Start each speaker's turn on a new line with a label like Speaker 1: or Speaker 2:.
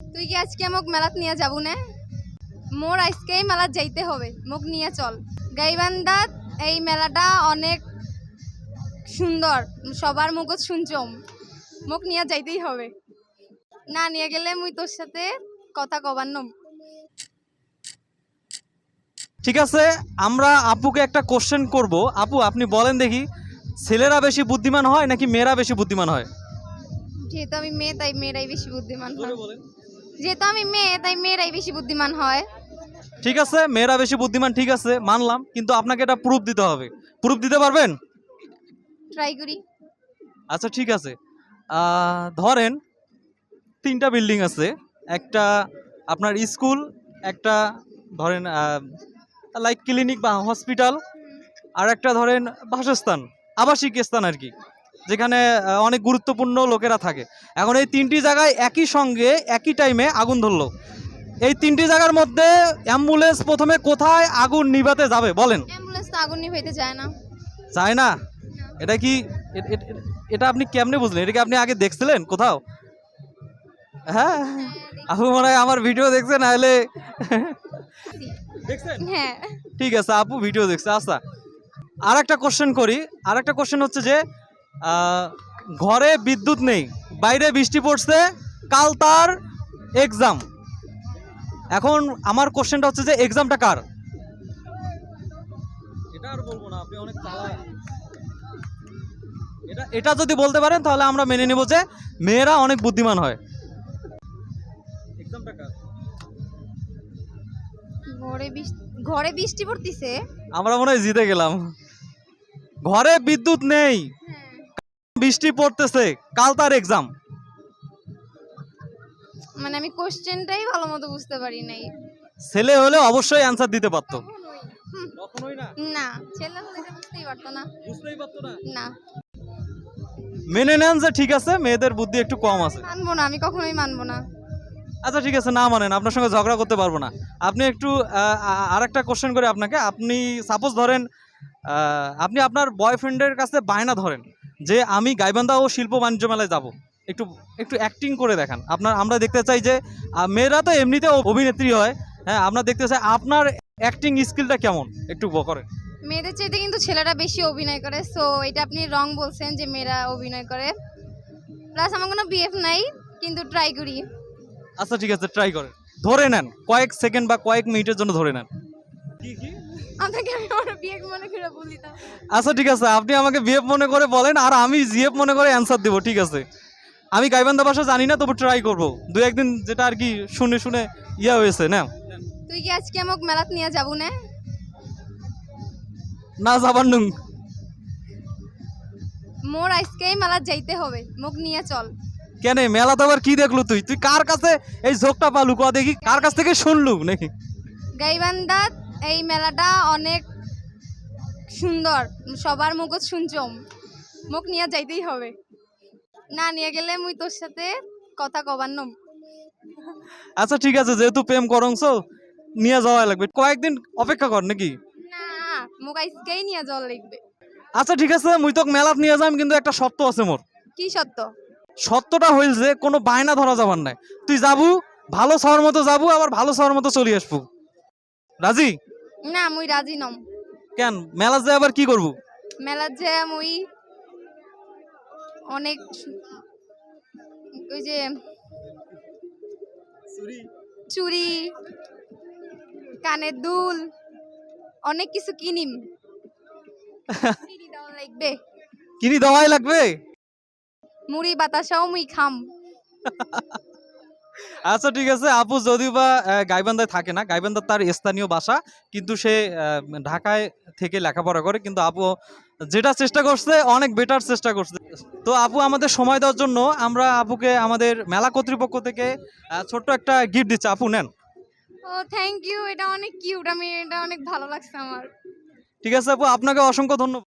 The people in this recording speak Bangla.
Speaker 1: তুই কি আজকে মোক মেলাত নিয়ে যাব না? মোর আজকেই মেলাত যাইতে হবে মোক নিয়ে চল। গাইবান্ধাত এই মেলাটা অনেক সুন্দর সবার মুখত শুনছম মোক নিয়ে যাইতেই হবে। না নিয়ে গেলে মুই তোর সাথে কথা কবার নম
Speaker 2: ঠিক আছে আমরা আপুকে একটা কোশ্চেন করব। আপু আপনি বলেন দেখি ছেলেরা বেশি বুদ্ধিমান হয় নাকি মেয়েরা বেশি বুদ্ধিমান হয়?
Speaker 1: যেহেতু আমি মেয়ে তাই মেয়েরাই বেশি বুদ্ধিমান হয়।
Speaker 2: বলেন।
Speaker 1: যেহেতু আমি মেয়ে তাই মেয়েরাই বেশি বুদ্ধিমান হয়।
Speaker 2: ঠিক আছে মেয়েরা বেশি বুদ্ধিমান ঠিক আছে মানলাম কিন্তু আপনাকে এটা প্রুফ দিতে হবে। প্রুফ দিতে পারবেন?
Speaker 1: ট্রাই করি।
Speaker 2: আচ্ছা ঠিক আছে। ধরেন তিনটা বিল্ডিং আছে একটা আপনার স্কুল একটা ধরেন লাইক ক্লিনিক বা হসপিটাল আর একটা ধরেন বাসস্থান আবাসিক স্থান আর কি। যেখানে অনেক গুরুত্বপূর্ণ লোকেরা থাকে। এখন এই তিনটি জায়গায় একই সঙ্গে একই টাইমে আগুন ধরলো। এই তিনটি জায়গার মধ্যে অ্যাম্বুলেন্স প্রথমে কোথায় আগুন নিভাতে যাবে বলেন?
Speaker 1: অ্যাম্বুলেন্স তো আগুন নিভাইতে যায় না।
Speaker 2: যায় না? এটা কি এটা আপনি কেমনে বুঝলেন? এটা কি আপনি আগে দেখছিলেন কোথাও? হ্যাঁ? আপু মনে হয় আমার ভিডিও দেখছেন নাহলে দেখছেন?
Speaker 1: হ্যাঁ।
Speaker 2: ঠিক আছে আপু ভিডিও দেখছে আচ্ছা। আর একটা কোশ্চেন করি। আর একটা কোশ্চেন হচ্ছে যে ঘরে বিদ্যুৎ নেই বাইরে বৃষ্টি পড়ছে কাল তার এক্সাম এখন আমার কোশ্চেনটা হচ্ছে যে এক্সামটা কার? এটা আর বলব না আপনি অনেক এটা এটা যদি বলতে পারেন তাহলে আমরা মেনে নেব যে মেয়েরা অনেক বুদ্ধিমান হয়। এক্সামটা কার?
Speaker 1: ঘরে বৃষ্টি ঘরে বৃষ্টি পড়তিছে।
Speaker 2: আমরা মনে হয় জিতে গেলাম। ঘরে বিদ্যুৎ নেই। বৃষ্টি পড়তেছে কাল তার এক্সাম
Speaker 1: মানে আমি কোশ্চেনটাই ভালো মতো বুঝতে পারি নাই।
Speaker 2: ছেলে হলে অবশ্যই অ্যান্সার দিতে পারতো। কখনোই না।
Speaker 1: না ছেলে হলে বুঝতেই পারতো না।
Speaker 2: বুঝতেই পারতো না।
Speaker 1: না।
Speaker 2: মেনে নেন যে ঠিক আছে মেয়েদের বুদ্ধি একটু কম আছে।
Speaker 1: মানবো না আমি কখনোই মানবো না।
Speaker 2: আচ্ছা ঠিক আছে না মানেন আপনার সঙ্গে ঝগড়া করতে পারব না। আপনি একটু আর একটা কোশ্চেন করে আপনাকে। আপনি সাপোজ ধরেন আপনি আপনার বয়ফ্রেন্ডের কাছে বায়না ধরেন। যে আমি গাইবান্ধা ও শিল্প বাণিজ্য মেলায় যাব। একটু একটু অ্যাক্টিং করে দেখান। আপনার আমরা দেখতে চাই যে মেয়েরা তো এমনিতে অভিনেত্রী হয়। হ্যাঁ আমরা দেখতে চাই আপনার অ্যাক্টিং স্কিলটা কেমন? একটু করেন
Speaker 1: মেয়েদের চাইতে কিন্তু ছেলেরা বেশি অভিনয় করে। সো এটা আপনি রং বলছেন যে মেয়েরা অভিনয় করে। প্লাস আমার কোনো বিএফ নাই কিন্তু ট্রাই করি।
Speaker 2: আচ্ছা ঠিক আছে ট্রাই করেন। ধরে নেন কয়েক সেকেন্ড বা কয়েক মিনিটের জন্য ধরে নেন।
Speaker 1: আপনাকে আমি আমার মনে করে
Speaker 2: আচ্ছা ঠিক আছে। আপনি আমাকে বিএফ মনে করে বলেন আর আমি জিএফ মনে করে অ্যান্সার দেবো ঠিক আছে? আমি গাইবান্ধা ভাষা জানি না তবু ট্রাই করব। দু একদিন যেটা আর কি শুনে শুনে ইয়া হয়েছে না?
Speaker 1: তুই কি আজকে আমাকে মেলাত নিয়ে যাব না?
Speaker 2: না যাবার নুং।
Speaker 1: মোর আজকেই মেলাত যাইতে হবে। মোক নিয়ে চল।
Speaker 2: কেন মেলাতে আবার কি দেখলু তুই? তুই কার কাছে এই ঝোঁকটা পালু? ক দেখি কার কাছ থেকে শুনলু নাকি?
Speaker 1: গাইবান্ধাত এই মেলাটা অনেক সুন্দর। সবার মুখত শুনছম মোক নিয়ে যাইতেই হবে। না নিয়ে গেলে মুই তোর সাথে কথা কবার নম।
Speaker 2: আচ্ছা ঠিক আছে যেহেতু প্রেম করংস নিয়ে যাওয়া লাগবে। কয়েকদিন অপেক্ষা কর নাকি?
Speaker 1: না মোক আজকেই নিয়ে যাওয়া লাগবে।
Speaker 2: আচ্ছা ঠিক আছে মুই তোকে মেলাত নিয়ে যাম কিন্তু একটা শর্ত আছে মোর।
Speaker 1: কি সত্য
Speaker 2: সত্যটা হইল যে কোনো বায়না ধরা যাবার নাই। তুই যাবু ভালো সবার মতো যাবু আবার ভালো সবার মতো চলে আসব। রাজি?
Speaker 1: না মুই রাজি নম।
Speaker 2: কেন? মেলা যায় আবার কি করব?
Speaker 1: মেলাত যে মুই অনেক ওই যে চুড়ি কানের দুল অনেক কিছু কিনিম। লাগবে।
Speaker 2: কিনি দেওয়াই লাগবে?
Speaker 1: মুড়ি বাতাসাও মুই খাম।
Speaker 2: আচ্ছা ঠিক আছে। আপু যদিও বা গাইবান্ধায় থাকে না গাইবান্ধা তার স্থানীয় বাসা কিন্তু সে ঢাকায় থেকে লেখাপড়া করে কিন্তু আপু যেটা চেষ্টা করছে অনেক বেটার চেষ্টা করছে। তো আপু আমাদের সময় দেওয়ার জন্য আমরা আপুকে আমাদের মেলা কর্তৃপক্ষ থেকে ছোট্ট একটা গিফট দিচ্ছে। আপু নেন।
Speaker 1: ও থ্যাংক ইউ এটা অনেক কিউট আমি এটা অনেক ভালো লাগছে আমার।
Speaker 2: ঠিক আছে আপু। আপনাকে অসংখ্য ধন্যবাদ।